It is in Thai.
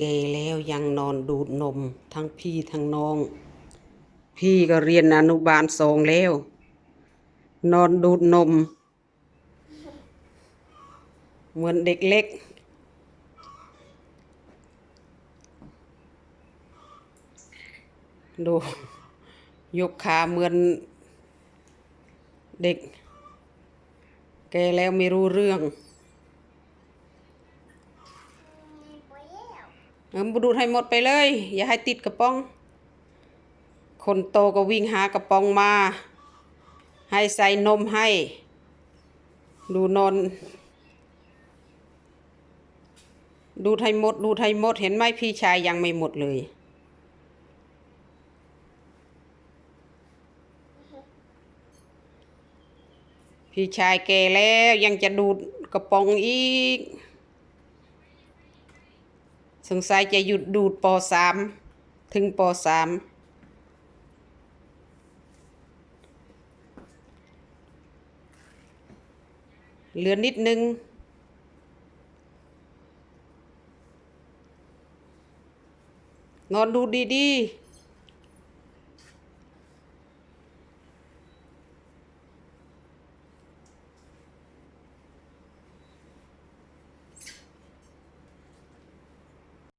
แกแล้วยังนอนดูดนมทั้งพี่ทั้งน้อง พี่ก็เรียนอนุบาลสองแล้ว นอนดูดนม เหมือนเด็กเล็ก ดู ยกขาเหมือนเด็ก แกแล้วไม่รู้เรื่อง เออดูดให้หมดไปเลย อย่าให้ติดกระป๋อง คนโตก็วิ่งหากระป๋องมา ให้ใส่นมให้ ดูนอนดูดให้หมด ดูดให้หมด เห็นไหมพี่ชายยังไม่หมดเลยพี่ชายแก่แล้วยังจะดูดกระป๋องอีก สงสัยจะหยุดดูดปสามถึงปสามเหลือนิดนึง นอนดูดีๆ